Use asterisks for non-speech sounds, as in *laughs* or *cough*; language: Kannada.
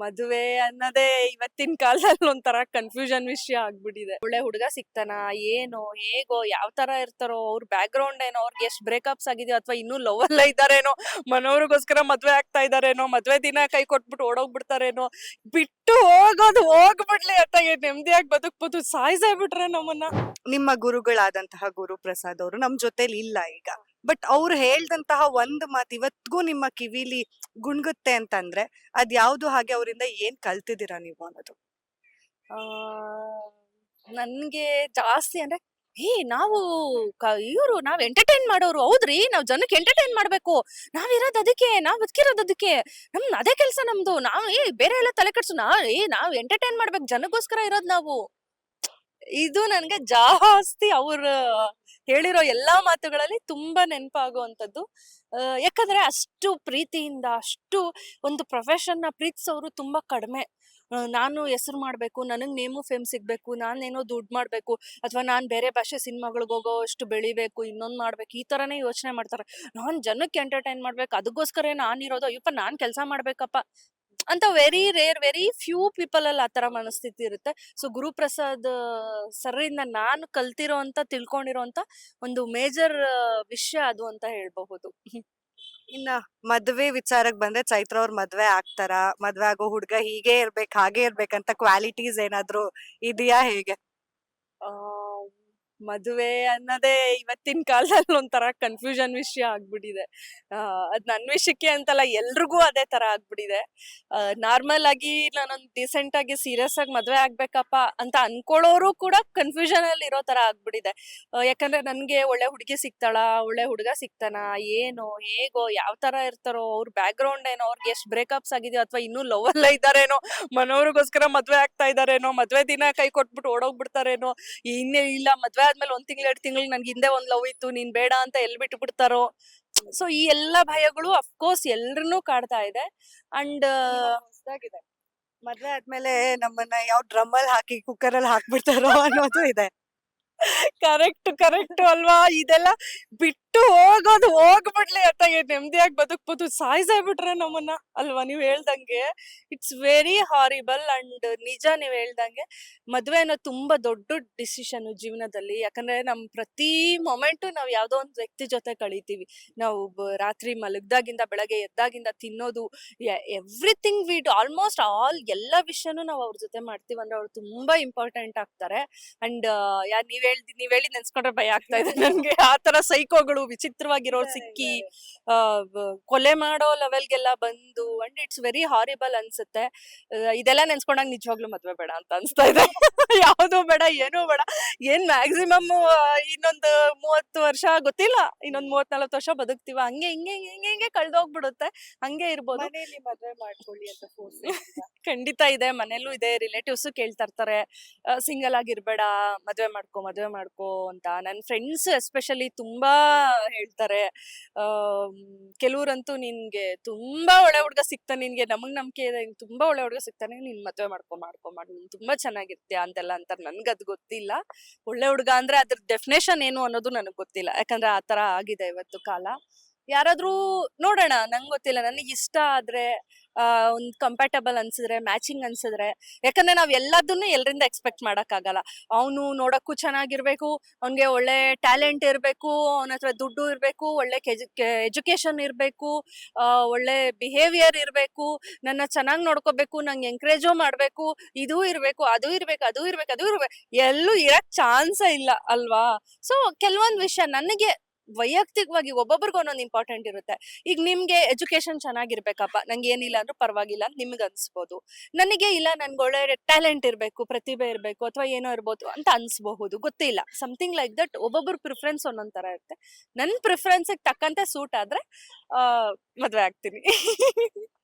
ಮದುವೆ ಅನ್ನೋದೇ ಇವತ್ತಿನ ಕಾಲದಲ್ಲಿ ಒಂಥರ ಕನ್ಫ್ಯೂಷನ್ ವಿಷಯ ಆಗ್ಬಿಟ್ಟಿದೆ. ಒಳ್ಳೆ ಹುಡುಗ ಸಿಗ್ತಾನ ಏನೋ, ಹೇಗೋ, ಯಾವ ತರ ಇರ್ತಾರೋ, ಅವ್ರ ಬ್ಯಾಕ್ ಗ್ರೌಂಡ್ ಏನೋ, ಅವ್ರಿಗೆ ಎಷ್ಟು ಬ್ರೇಕಪ್ಸ್ ಆಗಿದೆಯೋ ಅಥವಾ ಇನ್ನೂ ಲವ್ ಅಲ್ಲ ಇದ್ದಾರೇನೋ, ಮನೋರಿಗೋಸ್ಕರ ಮದ್ವೆ ಆಗ್ತಾ ಇದಾರೇನೋ ಮದ್ವೆ ದಿನ ಕೈ ಕೊಟ್ಬಿಟ್ಟು ಓಡೋಗ್ಬಿಡ್ತಾರೇನೋ, ಬಿಟ್ಟು ಹೋಗೋದು ಹೋಗ್ಬಿಡ್ಲಿ ಅಂತ ನೆಮ್ಮದಿಯಾಗಿ ಬದುಕ್ಬೋದು, ಸಾಯ್ಸೇ ನಮ್ಮನ್ನ. ನಿಮ್ಮ ಗುರುಗಳಾದಂತಹ ಗುರು ಪ್ರಸಾದ್ ಅವರು ನಮ್ ಜೊತೆಲಿ ಇಲ್ಲ ಈಗ. ಬಟ್ ಅವ್ರು ಹೇಳ್ದಂತಹ ಒಂದು ಮಾತು ಇವತ್ಗೂ ನಿಮ್ಮ ಕಿವಿಲಿ ಗುಣ್ಗುತ್ತೆ ಅಂತಂದ್ರೆ ಅದ್ ಯಾವ್ದು ಹಾಗೆ ಅವರಿಂದ ಏನ್ ಕಲ್ತಿದ್ದೀರಾ ನೀವು ಅನ್ನೋದು? ನನ್ಗೆ ಜಾಸ್ತಿ ಅಂದ್ರೆ, ಏ, ನಾವು ಇವರು ನಾವ್ ಎಂಟರ್ಟೈನ್ ಮಾಡೋರು ಹೌದ್ರಿ, ನಾವ್ ಜನಕ್ಕೆ ಎಂಟರ್ಟೈನ್ ಮಾಡ್ಬೇಕು. ನಾವಿರೋದ್ ಅದಕ್ಕೆ, ನಾವ್ ಬದುಕಿರೋದ್ ಅದಕ್ಕೆ. ನಮ್, ಅದೇ ಕೆಲ್ಸ ನಮ್ದು. ನಾವ್, ಏ, ಬೇರೆ ಎಲ್ಲ ತಲೆ ಕೆಡ್ಸು. ನಾ, ಏ, ನಾವ್ ಎಂಟರ್ಟೈನ್ ಮಾಡ್ಬೇಕು. ಜನಕ್ಕೋಸ್ಕರ ಇರೋದ್ ನಾವು. ಇದು ನನ್ಗೆ ಜಾಸ್ತಿ ಅವ್ರ ಹೇಳಿರೋ ಎಲ್ಲಾ ಮಾತುಗಳಲ್ಲಿ ತುಂಬಾ ನೆನಪಾಗುವಂಥದ್ದು. ಯಾಕಂದ್ರೆ ಅಷ್ಟು ಪ್ರೀತಿಯಿಂದ, ಅಷ್ಟು ಒಂದು ಪ್ರೊಫೆಷನ್ನ ಪ್ರೀತಿಸೋರು ತುಂಬಾ ಕಡಿಮೆ. ನಾನು ಹೆಸರು ಮಾಡ್ಬೇಕು, ನನಗೆ ನೇಮು ಫೇಮ್ ಸಿಗ್ಬೇಕು, ನಾನೇನೋ ದುಡ್ಡು ಮಾಡ್ಬೇಕು, ಅಥವಾ ನಾನ್ ಬೇರೆ ಭಾಷೆ ಸಿನಿಮಾಗಳಿಗೆ ಹೋಗೋ ಅಷ್ಟು ಬೆಳಿಬೇಕು, ಇನ್ನೊಂದ್ ಮಾಡ್ಬೇಕು, ಈ ತರನೇ ಯೋಚನೆ ಮಾಡ್ತಾರೆ. ನಾನ್ ಜನಕ್ಕೆ ಎಂಟರ್ಟೈನ್ ಮಾಡ್ಬೇಕು ಅದಕ್ಕೋಸ್ಕರ ನಾನಿರೋದು, ಅಯ್ಯಪ್ಪ ನಾನ್ ಕೆಲಸ ಮಾಡ್ಬೇಕಪ್ಪ. ಅಂತ very rare very few people ಅಲ್ಲಿ ಆತರ ಮನಸ್ಥಿತಿ ಇರುತ್ತೆ. ಸೊ ಗುರುಪ್ರಸಾದ್ ಸರ್ರಿಂದ ನಾನು ಕಲ್ತಿರೋ ಅಂತ ತಿಳ್ಕೊಂಡಿರೋ ಅಂತ ಒಂದು ಮೇಜರ್ ವಿಷಯ ಅದು ಅಂತ ಹೇಳ್ಬಹುದು. ಇನ್ನ ಮದ್ವೆ ವಿಚಾರಕ್ಕೆ ಬಂದ್ರೆ ಚೈತ್ರ ಅವ್ರ ಮದ್ವೆ ಆಗ್ತಾರ. ಮದ್ವೆ ಆಗೋ ಹುಡ್ಗ ಹೀಗೆ ಇರ್ಬೇಕು ಹಾಗೆ ಇರ್ಬೇಕಂತ ಕ್ವಾಲಿಟೀಸ್ ಏನಾದ್ರು ಇದೆಯಾ ಹೇಗೆ? ಆ, ಮದುವೆ ಅನ್ನೋದೇ ಇವತ್ತಿನ ಕಾಲದಲ್ಲಿ ಒಂಥರ ಕನ್ಫ್ಯೂಷನ್ ವಿಷಯ ಆಗ್ಬಿಟ್ಟಿದೆ. ಅದ್ ನನ್ ವಿಷಯಕ್ಕೆ ಅಂತಲ್ಲ ಎಲ್ರಿಗೂ ಅದೇ ತರ ಆಗ್ಬಿಟ್ಟಿದೆ. ನಾರ್ಮಲ್ ಆಗಿ ನಾನೊಂದ್ ಡಿಸೆಂಟ್ ಆಗಿ ಸೀರಿಯಸ್ ಆಗಿ ಮದ್ವೆ ಆಗ್ಬೇಕಪ್ಪ ಅಂತ ಅನ್ಕೊಳ್ಳೋರು ಕೂಡ ಕನ್ಫ್ಯೂಷನ್ ಅಲ್ಲಿ ಇರೋ ತರ ಆಗ್ಬಿಟ್ಟಿದೆ. ಯಾಕಂದ್ರೆ ನನ್ಗೆ ಒಳ್ಳೆ ಹುಡುಗಿ ಸಿಗ್ತಾಳ ಒಳ್ಳೆ ಹುಡುಗ ಸಿಗ್ತಾನ ಏನೋ, ಹೇಗೋ, ಯಾವ ತರ ಇರ್ತಾರೋ, ಅವ್ರ ಬ್ಯಾಕ್ ಗ್ರೌಂಡ್ ಏನೋ, ಅವ್ರಿಗೆ ಎಷ್ಟು ಬ್ರೇಕಪ್ಸ್ ಆಗಿದೆಯೋ ಅಥವಾ ಇನ್ನೂ ಲವ್ ಅಲ್ಲ ಇದಾರೇನೋ ಮನೋರಿಗೋಸ್ಕರ ಮದ್ವೆ ಆಗ್ತಾ ಇದಾರೇನೋ ಮದ್ವೆ ದಿನ ಕೈ ಕೊಟ್ಬಿಟ್ಟು ಓಡೋಗ್ಬಿಡ್ತಾರೇನೋ, ಇನ್ನೇ ಇಲ್ಲ ಮದ್ವೆ ಆದ್ಮೇಲೆ ಒಂದ್ ತಿಂಗಳು ಎರಡು ತಿಂಗಳು ನನ್ಗೆ ಹಿಂದೆ ಒಂದ್ ಲವ್ ಇತ್ತು ನೀನ್ ಬೇಡ ಅಂತ ಎಲ್ ಬಿಟ್ಟು ಬಿಡ್ತಾರೋ ಸೊ ಈ ಎಲ್ಲಾ ಭಯಗಳು ಅಫ್ಕೋರ್ಸ್ ಎಲ್ರನ್ನೂ ಕಾಡ್ತಾ ಇದೆ. ಅಂಡ್ ಹೊಸದಾಗಿದೆ. ಮದ್ವೆ ಆದ್ಮೇಲೆ ನಮ್ಮನ್ನ ಯಾವ ಡ್ರಮ್ ಅಲ್ಲಿ ಹಾಕಿ ಕುಕ್ಕರ್ ಅಲ್ಲಿ ಹಾಕ್ಬಿಡ್ತಾರೋ ಅನ್ನೋದು ಇದೆ. ಕರೆಕ್ಟ್ ಕರೆಕ್ಟ್ ಅಲ್ವಾ? ಇದೆಲ್ಲ ಬಿಟ್ಟು ಹೋಗೋದು ಹೋಗ್ಬಿಡ್ಲಿ ಅಂತ ನೆಮ್ಮದಿಯಾಗಿ ಬದುಕ್ಬೋದು. ಸಾಯ್ಸೇ ಬಿಟ್ರೆ ನಮ್ಮನ್ನ. ಅಲ್ವಾ? ನೀವ್ ಹೇಳ್ದಂಗೆ. ಇಟ್ಸ್ ವೆರಿ ಹಾರಿಬಲ್ ಅಂಡ್ ನಿಜ ನೀವ್ ಹೇಳ್ದಂಗೆ. ಮದ್ವೆ ಅನ್ನೋ ತುಂಬಾ ದೊಡ್ಡ ಡಿಸಿಷನ್ ಜೀವನದಲ್ಲಿ. ಯಾಕಂದ್ರೆ ನಮ್ ಪ್ರತಿ ಮೊಮೆಂಟು ನಾವ್ ಯಾವ್ದೋ ಒಂದ್ ವ್ಯಕ್ತಿ ಜೊತೆ ಕಳಿತೀವಿ. ನಾವು ರಾತ್ರಿ ಮಲಗ್ದಾಗಿಂದ, ಬೆಳಗ್ಗೆ ಎದ್ದಾಗಿಂದ ತಿನ್ನೋದು ಎವ್ರಿಥಿಂಗ್ ವಿ ಆಲ್ಮೋಸ್ಟ್ ಆಲ್ ಎಲ್ಲ ವಿಷಯನು ನಾವು ಅವ್ರ ಜೊತೆ ಮಾಡ್ತೀವಿ. ಅಂದ್ರೆ ಅವ್ರು ತುಂಬಾ ಇಂಪಾರ್ಟೆಂಟ್ ಆಗ್ತಾರೆ. ಅಂಡ್ ಯಾರು ನೀವ್ ಹೇಳ್ದಿ, ನೀವ್ ಹೇಳಿ ನೆನ್ಸ್ಕೊಂಡ್ರೆ ಭಯ ಆಗ್ತಾ ಇದೆ ನನ್ಗೆ ಆ ತರ ಸೈಕೋಗಳು ವಿಚಿತ್ರವಾಗಿರೋರು ಸಿಕ್ಕಿ ಕೊಲೆ ಮಾಡೋ ಲೆವೆಲ್ಗೆಲ್ಲ ಬಂದು ಅಂಡ್ ಇಟ್ಸ್ ವೆರಿ ಹಾರಿಬಲ್ ಅನ್ಸುತ್ತೆ. ಇದೆಲ್ಲ ನೆನ್ಸ್ಕೊಂಡಾಗ ನಿಜವಾಗ್ಲೂ ಮದ್ವೆ ಬೇಡ ಅಂತ ಅನ್ಸ್ತಾ ಇದೆ. *laughs* ಯಾವುದು ಬೇಡ ಏನೂ ಬೇಡ. ಏನ್ ಮ್ಯಾಕ್ಸಿಮಮ್ ಇನ್ನೊಂದು ಮೂವತ್ತು ವರ್ಷ ಗೊತ್ತಿಲ್ಲ. ಇನ್ನೊಂದ್ ಮೂವತ್ ನಲ್ವತ್ತು ವರ್ಷ ಬದುಕ್ತಿವ. ಹಂಗೆ ಹಿಂಗೆ ಹಿಂಗೆ ಹಿಂಗೆ ಕಳ್ದೋಗ್ಬಿಡುತ್ತೆ. ಹಂಗೆ ಇರ್ಬೋದು. ಮದ್ವೆ ಮಾಡ್ಕೊಳ್ಳಿ ಅಂತ ಖಂಡಿತ ಇದೆ. ಮನೇಲೂ ಇದೆ. ರಿಲೇಟಿವ್ಸ್ ಕೇಳ್ತಾ ಇರ್ತಾರೆ. ಸಿಂಗಲ್ ಆಗಿರ್ಬೇಡ. ಮದ್ವೆ ಮಾಡ್ಕೊ ಮದ್ವೆ ಮಾಡ್ಕೊ ಅಂತ. ನನ್ನ ಫ್ರೆಂಡ್ಸ್ ಎಸ್ಪೆಷಲಿ ತುಂಬಾ ಹೇಳ್ತಾರೆ. ಕೆಲವ್ರಂತೂ ನಿನ್ಗೆ ತುಂಬಾ ಒಳ್ಳೆ ಹುಡ್ಗ ಸಿಗ್ತಾನೆ, ನಿನ್ಗೆ ನಮಗ್ ನಂಬಿಕೆ ಇದೆ ತುಂಬಾ ಒಳ್ಳೆ ಹುಡುಗ ಸಿಗ್ತಾನೆ, ನೀನ್ ಮದ್ವೆ ಮಾಡ್ಕೊ ಮಾಡ್ಕೊ, ಮಾಡ್, ನೀನ್ ತುಂಬಾ ಚೆನ್ನಾಗಿರ್ತೀಯ ಅಂತೆಲ್ಲ ಅಂತಾರೆ. ನನ್ಗದ್ ಗೊತ್ತಿಲ್ಲ. ಒಳ್ಳೆ ಹುಡ್ಗ ಅಂದ್ರೆ ಅದ್ರ ಡೆಫಿನೇಷನ್ ಏನು ಅನ್ನೋದು ನನಗ್ ಗೊತ್ತಿಲ್ಲ. ಯಾಕಂದ್ರೆ ಆ ತರ ಆಗಿದೆ ಇವತ್ತು ಕಾಲ. ಯಾರಾದ್ರೂ ನೋಡೋಣ, ನಂಗೆ ಗೊತ್ತಿಲ್ಲ. ನನಗೆ ಇಷ್ಟ ಆದ್ರೆ, ಆ, ಒಂದ್ ಕಂಪ್ಯಾಟಬಲ್ ಅನ್ಸಿದ್ರೆ ಮ್ಯಾಚಿಂಗ್ ಅನ್ಸಿದ್ರೆ. ಯಾಕಂದ್ರೆ ನಾವ್ ಎಲ್ಲದನ್ನು ಎಲ್ರಿಂದ ಎಕ್ಸ್ಪೆಕ್ಟ್ ಮಾಡಕ್ ಆಗಲ್ಲ ಅವನು ನೋಡಕ್ಕೂ ಚೆನ್ನಾಗಿರ್ಬೇಕು, ಅವ್ನ್ಗೆ ಒಳ್ಳೆ ಟ್ಯಾಲೆಂಟ್ ಇರ್ಬೇಕು, ಅವನ ಹತ್ರ ದುಡ್ಡು ಇರ್ಬೇಕು, ಒಳ್ಳೆ ಎಜುಕೇಶನ್ ಇರ್ಬೇಕು ಒಳ್ಳೆ ಬಿಹೇವಿಯರ್ ಇರ್ಬೇಕು, ನನ್ನ ಚೆನ್ನಾಗ್ ನೋಡ್ಕೋಬೇಕು, ನಂಗೆ ಎಂಕರೇಜು ಮಾಡ್ಬೇಕು, ಇದು ಇರ್ಬೇಕು, ಅದು ಇರ್ಬೇಕು ಅದು ಇರ್ಬೇಕು ಅದು ಇರ್ಬೇಕು. ಎಲ್ಲೂ ಇರಕ್ ಚಾನ್ಸೇ ಇಲ್ಲ, ಅಲ್ವಾ? ಸೊ ಕೆಲವೊಂದ್ ವಿಷಯ ನನಗೆ ವೈಯಕ್ತಿಕವಾಗಿ ಒಬ್ಬೊಬ್ರಿಗೂ ಒಂದೊಂದು ಇಂಪಾರ್ಟೆಂಟ್ ಇರುತ್ತೆ. ಈಗ ನಿಮ್ಗೆ ಎಜುಕೇಶನ್ ಚೆನ್ನಾಗಿರ್ಬೇಕಪ್ಪ. ನಂಗೆ ಏನಿಲ್ಲ ಅಂದ್ರೂ ಪರವಾಗಿಲ್ಲ. ಅಂತ ನಿಮ್ಗೆ ಅನ್ಸ್ಬೋದು. ನನಗೆ ಇಲ್ಲ, ನನ್ಗೆ ಒಳ್ಳೆ ಟ್ಯಾಲೆಂಟ್ ಇರಬೇಕು, ಪ್ರತಿಭೆ ಇರಬೇಕು, ಅಥವಾ ಏನೋ ಇರ್ಬೋದು ಅಂತ ಅನ್ಸ್ಬಹುದು. ಗೊತ್ತಿಲ್ಲ. ಸಮಥಿಂಗ್ ಲೈಕ್ ದಟ್ ಒಬ್ಬೊಬ್ರ ಪ್ರಿಫರೆನ್ಸ್ ಒಂದೊಂದ್ ತರ ಇರುತ್ತೆ. ನನ್ನ ಪ್ರಿಫರೆನ್ಸ್ ತಕ್ಕಂತೆ ಸೂಟ್ ಆದ್ರೆ ಮದ್ವೆ ಆಗ್ತೀನಿ. *laughs*